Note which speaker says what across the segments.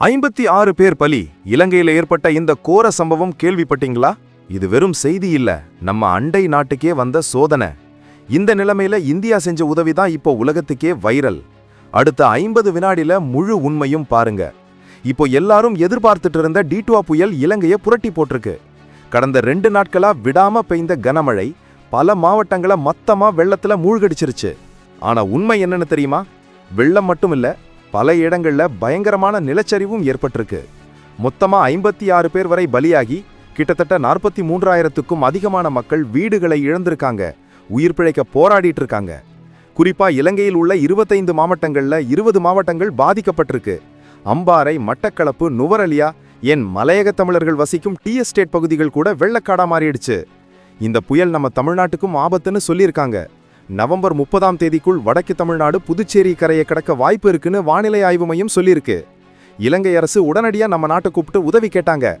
Speaker 1: ஐம்பத்தி ஆறு பேர் பலி. இலங்கையில ஏற்பட்ட இந்த கோர சம்பவம் கேள்விப்பட்டீங்களா? இது வெறும் செய்தி இல்ல. நம்ம அண்டை நாட்டுக்கே வந்த சோதனை. இந்த நிலைமையில இந்தியா செஞ்ச உதவி தான் இப்போ உலகத்துக்கே வைரல். அடுத்த ஐம்பது வினாடியில முழு உண்மையும் பாருங்க. இப்போ எல்லாரும் எதிர்பார்த்துட்டு இருந்த டிடுவா புயல் இலங்கையை புரட்டி போட்டிருக்கு. கடந்த ரெண்டு நாட்களா விடாம பெய்ந்த கனமழை பல மாவட்டங்களை மொத்தமா வெள்ளத்துல மூழ்கடிச்சிருச்சு. ஆனா உண்மை என்னன்னு தெரியுமா? வெள்ளம் மட்டும் இல்ல பல இடங்களில் பயங்கரமான நிலச்சரிவும் ஏற்பட்டிருக்கு. மொத்தமாக ஐம்பத்தி ஆறு பேர் வரை பலியாகி கிட்டத்தட்ட நாற்பத்தி மூன்றாயிரத்துக்கும் அதிகமான மக்கள் வீடுகளை இழந்திருக்காங்க. உயிர் பிழைக்க போராடிட்டு இருக்காங்க குறிப்பா இலங்கையில் உள்ள இருபத்தைந்து மாவட்டங்கள்ல இருபது மாவட்டங்கள் பாதிக்கப்பட்டிருக்கு. அம்பாறை மட்டக்களப்பு நுவரலியா என் மலையக தமிழர்கள் வசிக்கும் டி எஸ்டேட் பகுதிகள் கூட வெள்ளக்காடா மாறிடுச்சு. இந்த புயல் நம்ம தமிழ்நாட்டுக்கும் ஆபத்துன்னு சொல்லியிருக்காங்க. நவம்பர் முப்பதாம் தேதிக்குள் வடக்கு தமிழ்நாடு புதுச்சேரி கரையை கடக்க வாய்ப்பு இருக்குன்னு வானிலை ஆய்வு மையம் சொல்லியிருக்கு. இலங்கை அரசு உடனடியாக நம்ம நாட்டை கூப்பிட்டு உதவி கேட்டாங்க.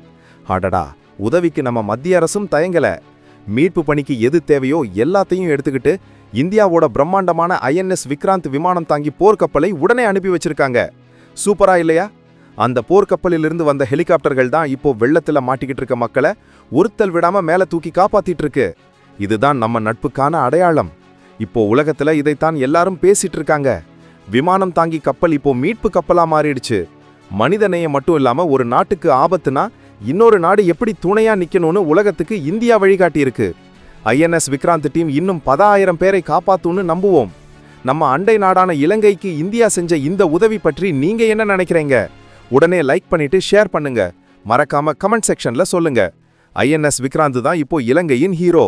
Speaker 1: அடடா உதவிக்கு நம்ம மத்திய அரசும் தயங்கல. மீட்பு பணிக்கு எது தேவையோ எல்லாத்தையும் எடுத்துக்கிட்டு இந்தியாவோட பிரம்மாண்டமான ஐஎன்எஸ் விக்ராந்த் விமானம் தாங்கி போர்க்கப்பலை உடனே அனுப்பி வச்சிருக்காங்க. சூப்பரா இல்லையா? அந்த போர்க்கப்பலிலிருந்து வந்த ஹெலிகாப்டர்கள் தான் இப்போ வெள்ளத்தில் மாட்டிக்கிட்டு இருக்க மக்களை ஒருத்தல் விடாம மேலே தூக்கி காப்பாத்திட்டு இருக்கு. இதுதான் நம்ம நட்புக்கான அடையாளம். இப்போ உலகத்துல இதைத்தான் எல்லாரும் பேசிட்டு இருக்காங்க விமானம் தாங்கி கப்பல் இப்போ மீட்பு கப்பலா மாறிடுச்சு. மனிதநேயம் மட்டும் இல்லாம ஒரு நாட்டுக்கு ஆபத்துனா இன்னொரு நாடு எப்படி துணையா நிக்கணும்னு உலகத்துக்கு இந்தியா வழிகாட்டி இருக்கு ஐஎன்எஸ் விக்ராந்த் டீம் இன்னும் பதாயிரம் பேரை காப்பாத்தும்னு நம்புவோம். நம்ம அண்டை நாடான இலங்கைக்கு இந்தியா செஞ்ச இந்த உதவி பற்றி நீங்க என்ன நினைக்கிறீங்க? உடனே லைக் பண்ணிட்டு ஷேர் பண்ணுங்க. மறக்காம கமெண்ட் செக்ஷன்ல சொல்லுங்க. ஐஎன்எஸ் விக்ராந்த் தான் இப்போ இலங்கையின் ஹீரோ.